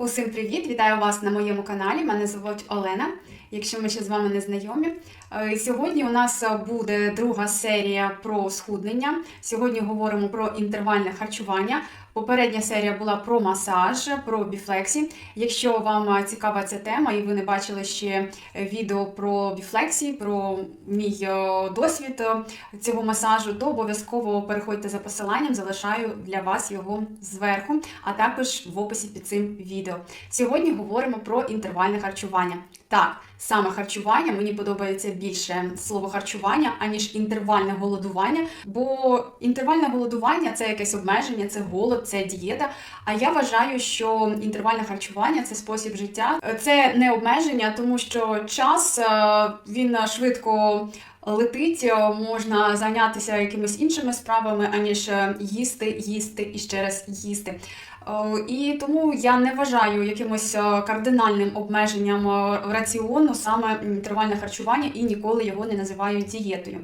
Усім привіт! Вітаю вас на моєму каналі. Мене звуть Олена. Якщо ми ще з вами не знайомі, Е, сьогодні у нас буде друга серія про схуднення. Сьогодні говоримо про інтервальне харчування. Попередня серія була про масаж, про біфлексі. Якщо вам цікава ця тема і ви не бачили ще відео про біфлексі, про мій е, досвід е, цього масажу, то обов'язково переходьте за посиланням, залишаю для вас його зверху, а також в описі під цим відео. Сьогодні говоримо про інтервальне харчування. Так, саме харчування мені подобається більше слово харчування, аніж інтервальне голодування. Бо інтервальне голодування це якесь обмеження, це голод, це дієта. А я вважаю, що інтервальне харчування це спосіб життя, це не обмеження, тому що час е, він швидко. Летить, е, можна зайнятися якимись іншими справами, аніж е, їсти, їсти і ще раз їсти. І тому я не вважаю якимось кардинальним обмеженням раціону саме інтервальне харчування і ніколи його не називаю дієтою.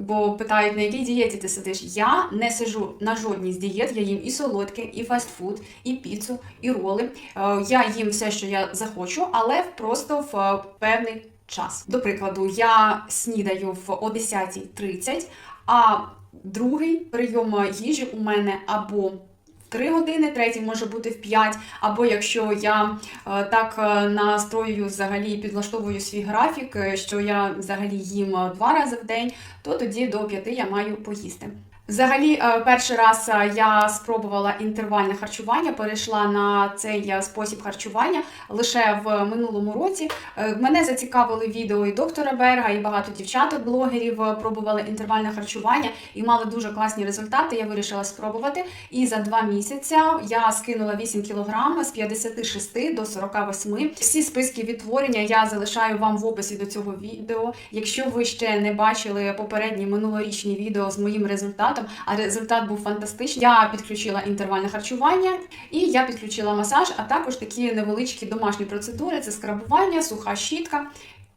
Бо питають, на якій дієті ти сидиш. Я не сижу на жодній з дієт. Я їм і солодке, і фастфуд, і піцу, і роли. Е, Я їм все, що я захочу, але просто в е, певний час. До прикладу, я снідаю в о 10.30, а другий прийом їжі у мене або 3 години, третій може бути в 5, або якщо я е, так е, настроюю взагалі підлаштовую свій графік, е, що я взагалі їм два рази в день, то тоді до 5 я маю поїсти. Взагалі, е, перший раз е, я спробувала інтервальне харчування, перейшла на цей е, спосіб харчування лише в минулому році. Мене зацікавили відео і доктора Берга, і багато дівчаток-блогерів пробували інтервальне харчування і мали дуже класні результати. Я вирішила спробувати. І за два місяці я скинула 8 кг з 56 до 48. Всі списки відтворення я залишаю вам в описі до цього відео. Якщо ви ще не бачили попередні минулорічні відео з моїм результатом, а результат був фантастичний. Я підключила інтервальне харчування і я підключила масаж, а також такі невеличкі домашні процедури: це скрабування, суха щітка.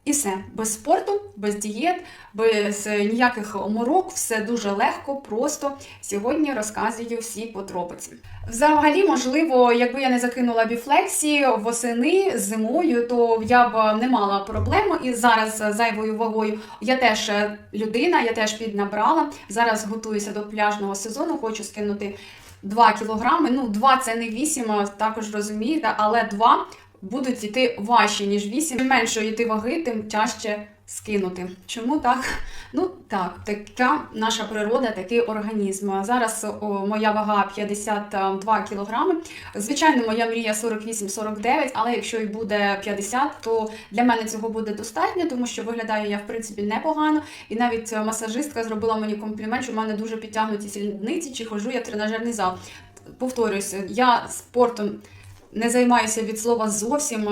І все без спорту, без дієт, без е, ніяких оморок, все дуже легко, просто сьогодні розказую всі подробиці. Взагалі, можливо, якби я не закинула біфлексі восени зимою, то я б не мала проблем із зараз зайвою вагою. Я теж е, людина, я теж піднабрала. Зараз готуюся до пляжного сезону, хочу скинути 2 кілограми. Ну, 2 це не 8, також розумієте, але 2 будуть йти важче, ніж 8. Чим менше йти ваги, тим тяжче скинути. Чому так? Ну так, така наша природа, такий організм. Зараз о, моя вага 52 кілограми. Звичайно, моя мрія 48-49, але якщо і буде 50, то для мене цього буде достатньо, тому що виглядаю я в принципі непогано. І навіть масажистка зробила мені комплімент, що в мене дуже підтягнуті сільниці, чи ходжу я в тренажерний зал. Повторююся, я спортом не займаюся від слова зовсім.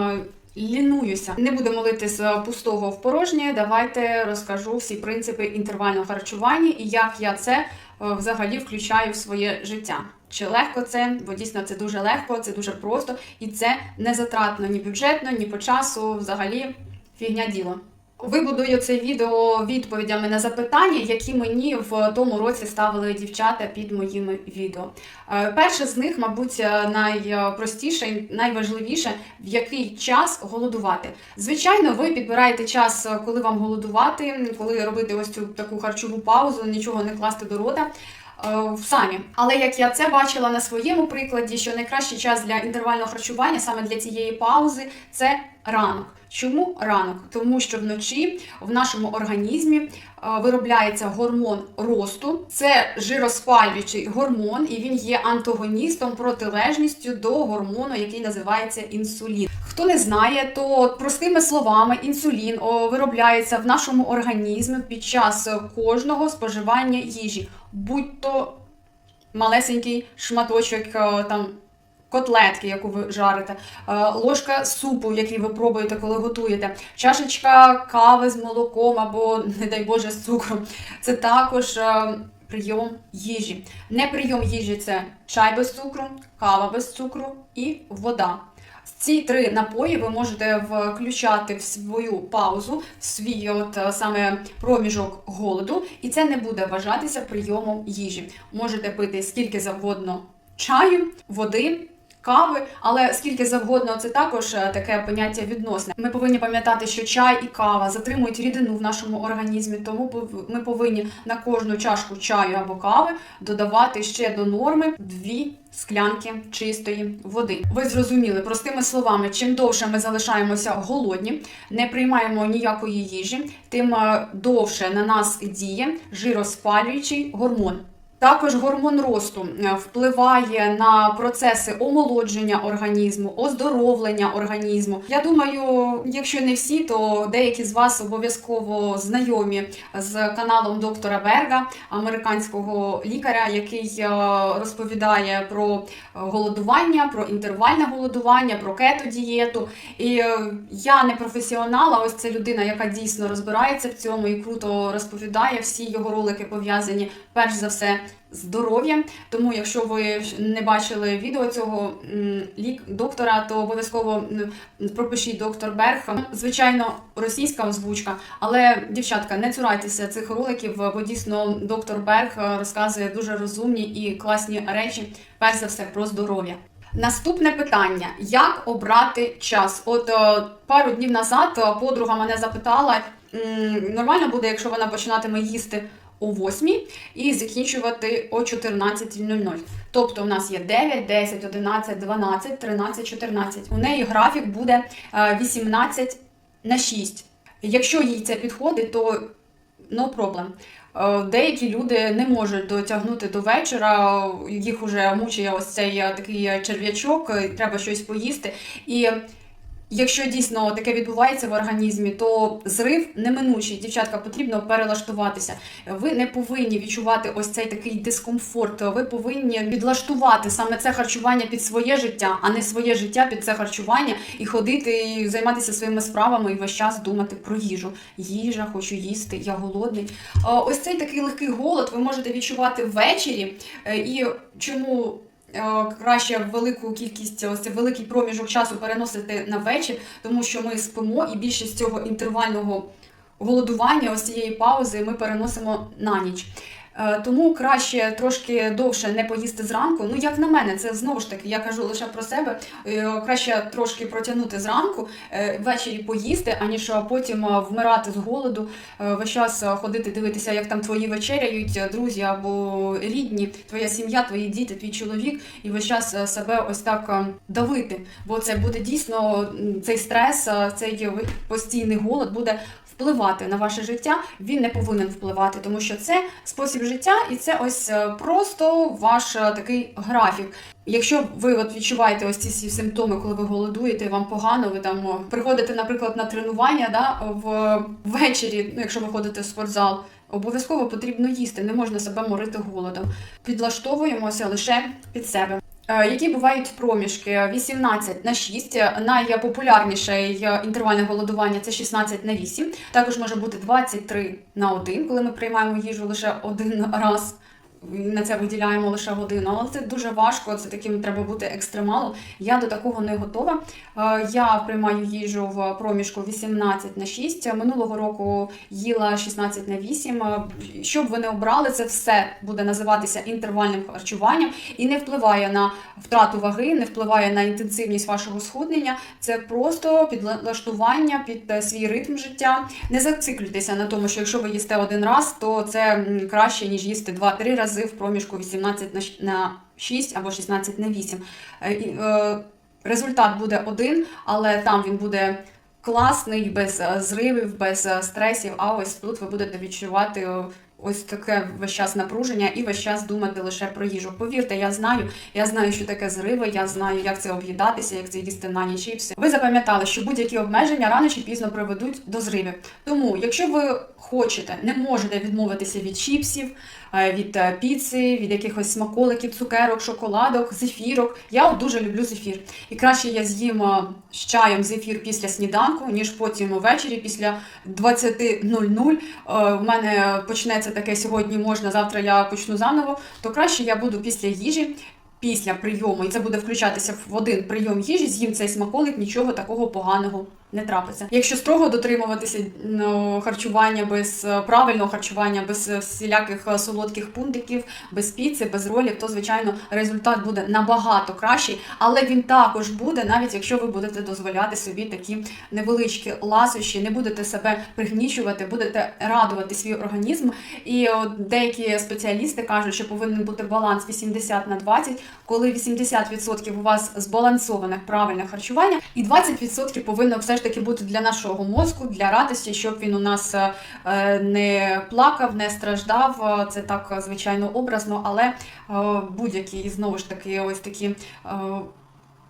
Лінуюся, не буду молити з пустого в порожнє. Давайте розкажу всі принципи інтервального харчування і як я це е, взагалі включаю в своє життя. Чи легко це? Бо дійсно це дуже легко, це дуже просто і це не затратно ні бюджетно, ні по часу. Взагалі фігня діло. Вибудую це відео відповідями на запитання, які мені в тому році ставили дівчата під моїми відео. Е, Перше з них, мабуть, е, найпростіше і найважливіше, в який час голодувати. Звичайно, ви підбираєте час, е, коли вам голодувати, коли робити ось цю таку харчову паузу, нічого не класти до рота. е, Самі, але як я це бачила на своєму прикладі, що найкращий час для інтервального харчування саме для цієї паузи це ранок. Чому ранок? Тому що вночі в нашому організмі е, виробляється гормон росту, це жироспалюючий гормон, і він є антагоністом, протилежністю до гормону, який називається інсулін. Хто не знає, то простими словами інсулін виробляється в нашому організмі під час кожного споживання їжі, будь-то малесенький шматочок е, там котлетки, яку ви жарите, е, ложка супу, який ви пробуєте, коли готуєте, чашечка кави з молоком або, не дай Боже, з цукром. Це також е, прийом їжі. Не прийом їжі це чай без цукру, кава без цукру і вода. Ці три напої ви можете включати в свою паузу, в свій от е, саме проміжок голоду, і це не буде вважатися прийомом їжі. Можете пити скільки завгодно чаю, води, кави, але скільки завгодно це також е, таке поняття відносне. Ми повинні пам'ятати, що чай і кава затримують рідину в нашому організмі, тому ми повинні на кожну чашку чаю або кави додавати ще до норми дві склянки чистої води. Ви зрозуміли простими словами, чим довше ми залишаємося голодні, не приймаємо ніякої їжі, тим е, довше на нас діє жироспалюючий гормон. Також гормон росту е, впливає на процеси омолодження організму, оздоровлення організму. Я думаю, якщо не всі, то деякі з вас обов'язково знайомі з каналом доктора Берга, американського лікаря, який е, розповідає про голодування, про інтервальне голодування, про кето-дієту. І е, я не професіонал, а ось це людина, яка дійсно розбирається в цьому і круто розповідає. Всі його ролики пов'язані перш за все з здоров'ям. Тому, якщо ви не бачили відео цього лік доктора, то обов'язково пропишіть доктор Берг. Звичайно, російська озвучка, але дівчатка, не цурайтеся цих роликів, бо дійсно доктор Берг е, розказує дуже розумні і класні речі, перш за все про здоров'я. Наступне питання: як обрати час? От е, пару днів назад е, подруга мене запитала, нормально буде, якщо вона починатиме їсти о 8 і закінчувати о 14.00. Тобто у нас є 9, 10, 11, 12, 13, 14. У неї графік буде е, 18 на 6. Якщо їй це підходить, то no problem. Е, Деякі люди не можуть дотягнути до вечора, їх вже мучає ось цей е, такий е, черв'ячок, е, треба щось поїсти. І якщо дійсно таке відбувається в організмі, то зрив неминучий. Дівчатка, потрібно перелаштуватися. Ви не повинні відчувати ось цей такий дискомфорт. Ви повинні підлаштувати саме це харчування під своє життя, а не своє життя під це харчування і ходити і займатися своїми справами і весь час думати про їжу. Їжа, хочу їсти, я голодний. Ось цей такий легкий голод ви можете відчувати ввечері. Е, І чому е, краще велику кількість, ось великий проміжок часу переносити на вечір, тому що ми спимо, і більшість цього інтервального голодування, ось цієї паузи, ми переносимо на ніч. Е, Тому краще трошки довше не поїсти зранку. Ну, як на мене, це знову ж таки, я кажу лише про себе. Е, Краще трошки протягнути зранку, е, ввечері поїсти, аніж потім вмирати з голоду, весь час ходити дивитися, як там твої вечеряють, друзі або рідні, твоя сім'я, твої діти, твій чоловік, і весь час себе ось так давити. Бо це буде дійсно цей стрес, цей постійний голод буде впливати на ваше життя. Він не повинен впливати, тому що це спосіб життя, і це ось е, просто ваш е, такий графік. Якщо ви от відчуваєте ось ці всі симптоми, коли ви голодуєте, вам погано, ви там приходите, наприклад, на тренування да, в ввечері, ну, якщо ви ходите в спортзал. Обов'язково потрібно їсти, не можна себе морити голодом. Підлаштовуємося лише під себе. Е, Які бувають проміжки 18 на 6. Найпопулярніший е, інтервальне голодування це 16 на 8. Також може бути 23 на 1, коли ми приймаємо їжу лише один раз. На це виділяємо лише годину, але це дуже важко. Це таким треба бути екстремалом. Я до такого не готова. Е, Я приймаю їжу в проміжку 18 на 6. Минулого року їла 16 на 8. Е, Що б ви не обрали, це все буде називатися інтервальним харчуванням і не впливає на втрату ваги, не впливає на інтенсивність вашого схуднення. Це просто підлаштування під е, свій ритм життя. Не зациклюйтеся на тому, що якщо ви їсте один раз, то це краще, ніж їсти 2-3 рази в проміжку 18 на 6 або 16 на 8. Е, е, Результат буде один, але там він буде класний, без е, зривів, без стресів. А ось тут ви будете відчувати ось таке весь час напруження і весь час думати лише про їжу. Повірте, я знаю, я знаю, що таке зриви, я знаю, як це об'їдатися, як це їсти на ніч все. Ви запам'ятали, що будь-які обмеження рано чи пізно приведуть до зривів. Тому, якщо ви хочете, не можете відмовитися від чіпсів, від е, піци, від якихось смаколиків, цукерок, шоколадок, зефірок. Я от дуже люблю зефір. І краще я з'їм е, з чаєм зефір після сніданку, ніж потім ввечері після 20.00. Е, У мене почнеться таке сьогодні можна, завтра я почну заново, то краще я буду після їжі. Після прийому, і це буде включатися в один прийом їжі, з'їм цей смаколик, нічого такого поганого не трапиться. Якщо строго дотримуватися ну, харчування без е, правильного харчування, без е, всіляких е, солодких пунктиків, без піци, без ролів, то звичайно результат буде набагато кращий, але він також буде, навіть якщо ви будете дозволяти собі такі невеличкі ласощі, не будете себе пригнічувати, будете радувати свій організм. І от деякі спеціалісти кажуть, що повинен бути баланс 80 на 20, коли 80% у вас збалансоване правильне харчування, і 20% повинно все ж таки бути для нашого мозку, для радості, щоб він у нас е, не плакав, не страждав. Е, Це так е, звичайно образно, але будь-які знову ж таки ось такі.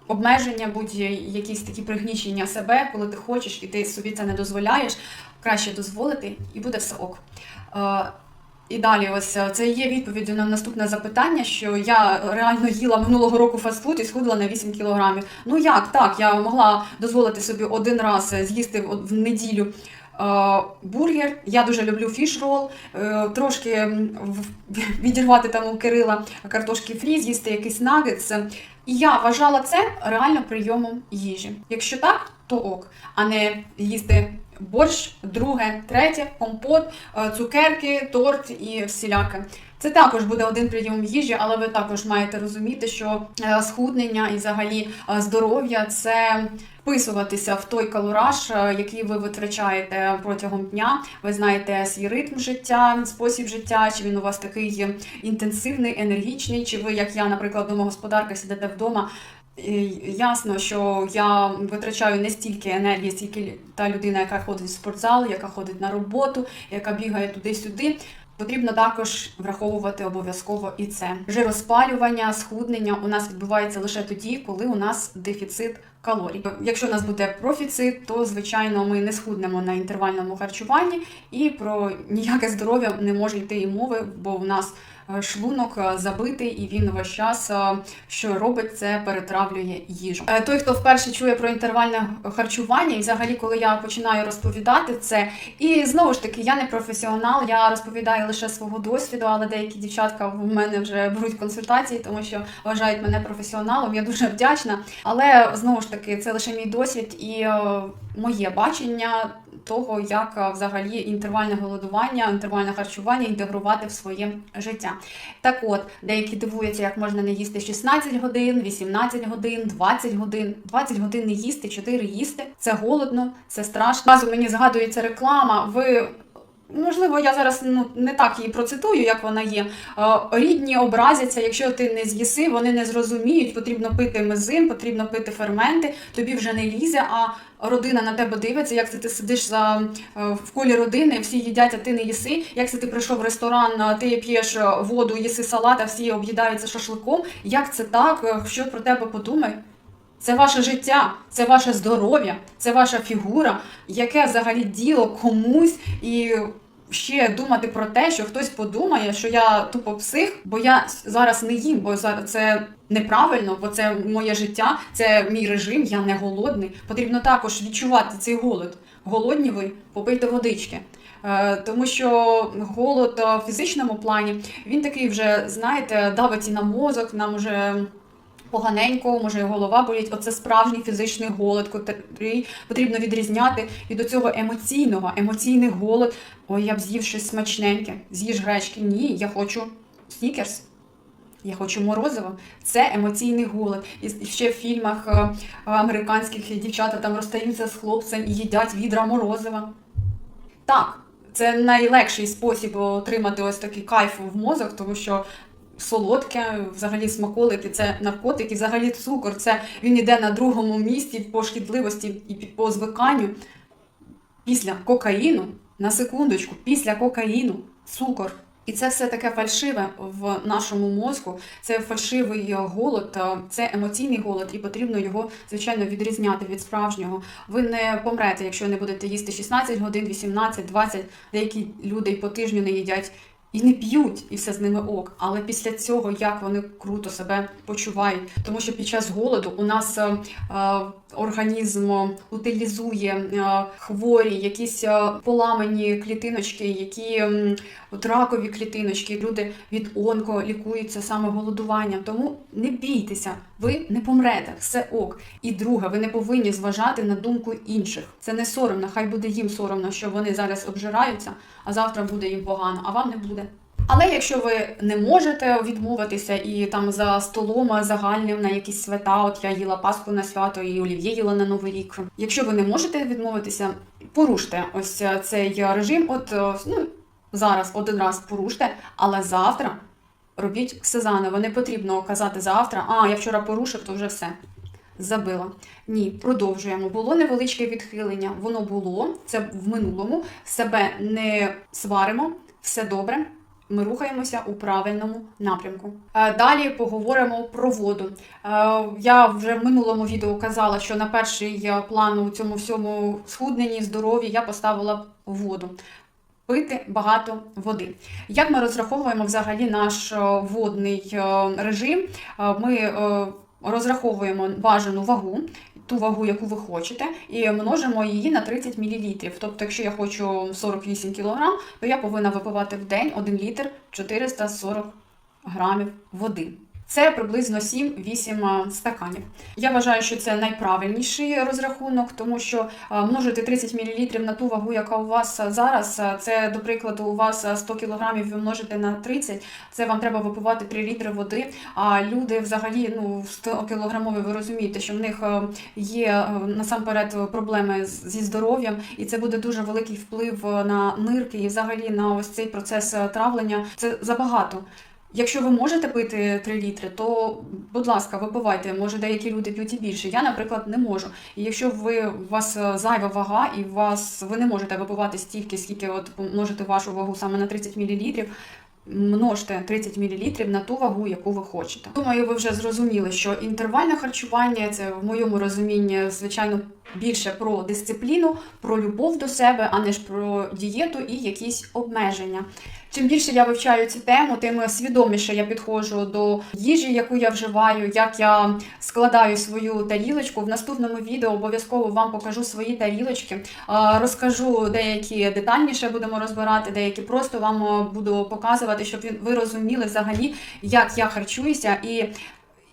Обмеження, будь-якісь такі пригнічення себе, коли ти хочеш і ти собі це не дозволяєш, краще дозволити, і буде все ок. І далі, ось е, це є відповіддю на наступне запитання, що я реально їла минулого року фастфуд і схудла на 8 кілограмів. Ну як так? Я могла дозволити собі один раз е, з'їсти в неділю. е, Бургер, я дуже люблю фіш-рол, трошки відірвати там у Кирила картошки фрі, з'їсти якийсь нагетс. І я вважала це реально прийомом їжі. Якщо так, то ок, а не їсти борщ, друге, третє, компот, е, цукерки, торт і всіляке. Це також буде один прийом їжі, але ви також маєте розуміти, що е, схуднення і взагалі е, здоров'я це вписуватися в той калораж, який ви витрачаєте протягом дня. Ви знаєте свій ритм життя, спосіб життя, чи він у вас такий інтенсивний, енергічний, чи ви, як я, наприклад, домогосподарка, сидите вдома. Ясно, що я витрачаю не стільки енергії, стільки та людина, яка ходить в спортзал, яка ходить на роботу, яка бігає туди-сюди. Потрібно також враховувати обов'язково і це. Жироспалювання, схуднення у нас відбувається лише тоді, коли у нас дефіцит калорій. Якщо у нас буде профіцит, то звичайно ми не схуднемо на інтервальному харчуванні, і про ніяке здоров'я не може йти і мови, бо у нас шлунок е, забитий, і він весь час е, що робить, це перетравлює їжу. Е, Той, хто вперше чує про інтервальне харчування, і взагалі, коли я починаю розповідати це, і знову ж таки, я не професіонал, я розповідаю лише свого досвіду, але деякі дівчатка в мене вже беруть консультації, тому що вважають мене професіоналом. Я дуже вдячна. Але знову ж таки, це лише мій досвід і е, моє бачення того, як е, взагалі інтервальне голодування, інтервальне харчування інтегрувати в своє життя. Так от, деякі дивуються, як можна не їсти 16 годин, 18 годин, 20 годин. 20 годин не їсти, 4 їсти. Це голодно, це страшно. Разу мені згадується реклама. Ви. Можливо, я зараз ну не так її процитую, як вона є. Е, Рідні образяться, якщо ти не з'їси, вони не зрозуміють. Потрібно пити мезим, потрібно пити ферменти, тобі вже не лізе, а родина на тебе дивиться, як це ти сидиш за е, в колі родини, всі їдять, а ти не їси. Як це ти прийшов в ресторан, ти п'єш е, воду, їси салат, а всі об'їдаються шашликом. Як це так? Е, Що про тебе подумають? Це ваше життя, це ваше здоров'я, це ваша фігура, яке взагалі діло комусь і ще думати про те, що хтось подумає, що я тупо псих, бо я зараз не їм, бо зараз це неправильно, бо це моє життя, це мій режим, я не голодний. Потрібно також відчувати цей голод. Голодні ви, попийте водички. Е, Тому що голод е, в фізичному плані він такий вже, знаєте, давить і на мозок, нам уже поганенько, може голова боліть. Оце справжній фізичний голод, який потрібно відрізняти від цього емоційного, емоційний голод. Ой, я б з'їв щось смачненьке, з'їж гречки. Ні, я хочу снікерс. Я хочу морозиво. Це емоційний голод. І ще в фільмах е, американських дівчата там розстаються з хлопцем і їдять відра морозива. Так, це найлегший спосіб отримати ось такий кайф в мозок, тому що солодке, взагалі смаколики, це наркотики, взагалі цукор. Це він іде на другому місці по шкідливості і по звиканню. Після кокаїну, на секундочку, після кокаїну, цукор. І це все таке фальшиве в нашому мозку. Це фальшивий голод, це емоційний голод, і потрібно його, звичайно, відрізняти від справжнього. Ви не помрете, якщо не будете їсти 16 годин, 18, 20. Деякі люди по тижню не їдять і не п'ють, і все з ними ок. Але після цього як вони круто себе почувають, тому що під час голоду у нас е, е, організм утилізує е, хворі, якісь е, поламані клітиночки, які от ракові клітиночки, люди від онко лікуються саме голодуванням. Тому не бійтеся, ви не помрете, все ок. І друге, ви не повинні зважати на думку інших. Це не соромно, хай буде їм соромно, що вони зараз обжираються, а завтра буде їм погано, а вам не буде. Але якщо ви не можете відмовитися і там за столом загальним на якісь свята, от я їла Пасху на свято і олів'є їла на Новий рік. Якщо ви не можете відмовитися, поруште ось цей режим. От ну зараз один раз поруште, але завтра робіть все заново. Не потрібно казати завтра, а я вчора порушив, то вже все. Забила. Ні, продовжуємо. Було невеличке відхилення. Воно було, це в минулому. Себе не сваримо, все добре. Ми рухаємося у правильному напрямку. Е, Далі поговоримо про воду. Е, Я вже в минулому відео казала, що на перший план у цьому всьому схудненні, здоров'ї я поставила воду. Пити багато води. Як ми розраховуємо взагалі наш е, водний е, режим? Е, Ми розраховуємо бажану вагу, ту вагу, яку ви хочете, і множимо її на 30 мл. Тобто, якщо я хочу 48 кг, то я повинна випивати в день 1 літр 440 грамів води. Це приблизно 7-8 стаканів. Я вважаю, що це найправильніший розрахунок, тому що е, множити 30 мл на ту вагу, яка у вас зараз. е, Це, до прикладу, у вас е, 100 кг, ви множите на 30, це вам треба випивати 3 літри води. А люди взагалі, ну 100 кілограмові, ви розумієте, що в них е, є е, насамперед проблеми зі здоров'ям, і це буде дуже великий вплив е, на нирки і взагалі на ось цей процес е, травлення. Це забагато. Якщо ви можете пити 3 літри, то будь ласка, випивайте. Може, деякі люди п'ють і більше. Я, наприклад, не можу. І якщо ви у вас е, зайва вага, і вас ви не можете випивати стільки, скільки от множите вашу вагу саме на 30 мл, множте 30 мл на ту вагу, яку ви хочете. Думаю, ви вже зрозуміли, що інтервальне харчування це в моєму розумінні, звичайно, більше про дисципліну, про любов до себе, а не ж про дієту і якісь обмеження. Чим більше я вивчаю цю тему, тим свідоміше я підходжу до їжі, яку я вживаю, як я складаю свою тарілочку. В наступному відео обов'язково вам покажу свої тарілочки, розкажу деякі детальніше будемо розбирати, деякі просто вам буду показувати, щоб ви розуміли взагалі, як я харчуюся і.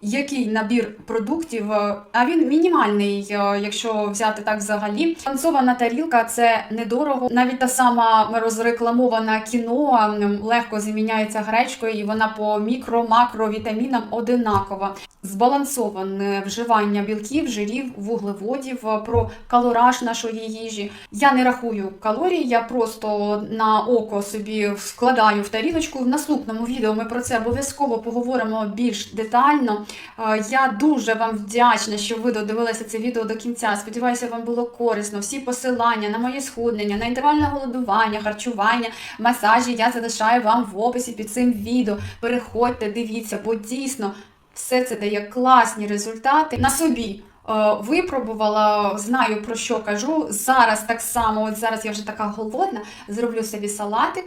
Який набір продуктів, е, а він мінімальний, е, якщо взяти так взагалі. Балансована тарілка це недорого. Навіть та сама розрекламована кіно легко заміняється гречкою, і вона по мікро, макро вітамінам одинакова. Збалансоване вживання білків, жирів, вуглеводів, е, про калораж нашої їжі. Я не рахую калорій, я просто на око собі складаю в тарілочку. В наступному відео ми про це обов'язково поговоримо більш детально. Е, Я дуже вам вдячна, що ви додивилися це відео до кінця. Сподіваюся, вам було корисно. Всі посилання на моє схуднення, на інтервальне голодування, харчування, масажі я залишаю вам в описі під цим відео. Переходьте, дивіться, бо дійсно все це дає класні результати на собі. е, Випробувала, знаю про що кажу. Зараз так само, от зараз я вже така голодна, зроблю собі салатик.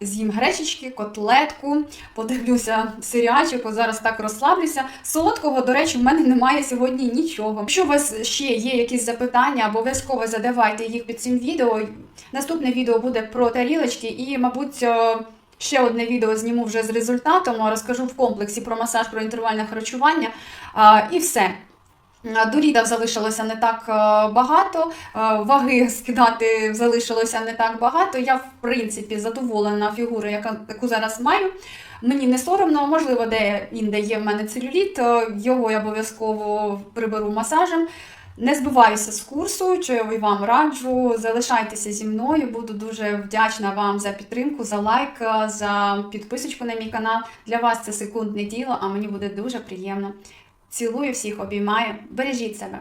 З'їм гречечки, котлетку, подивлюся серіальчик, зараз так розслаблюся. Солодкого, до речі, в мене немає сьогодні нічого. Якщо у вас ще є якісь запитання, обов'язково задавайте їх під цим відео. Наступне відео буде про тарілочки і, мабуть, е, ще одне відео зніму вже з результатом. Розкажу в комплексі про масаж, про інтервальне харчування. І все. А, До літа залишилося не так е, багато, е, ваги скидати залишилося не так багато. Я, в принципі, задоволена фігурою, яку зараз маю. Мені не соромно, можливо, де інде є в мене целюліт, е, його я обов'язково приберу масажем. Не збиваюся з курсу, що я вам раджу. Залишайтеся зі мною. Буду дуже вдячна вам за підтримку, за лайк, е, за підписочку на мій канал. Для вас це секундне діло, а мені буде дуже приємно. Цілую всіх, обіймаю. Бережіть себе.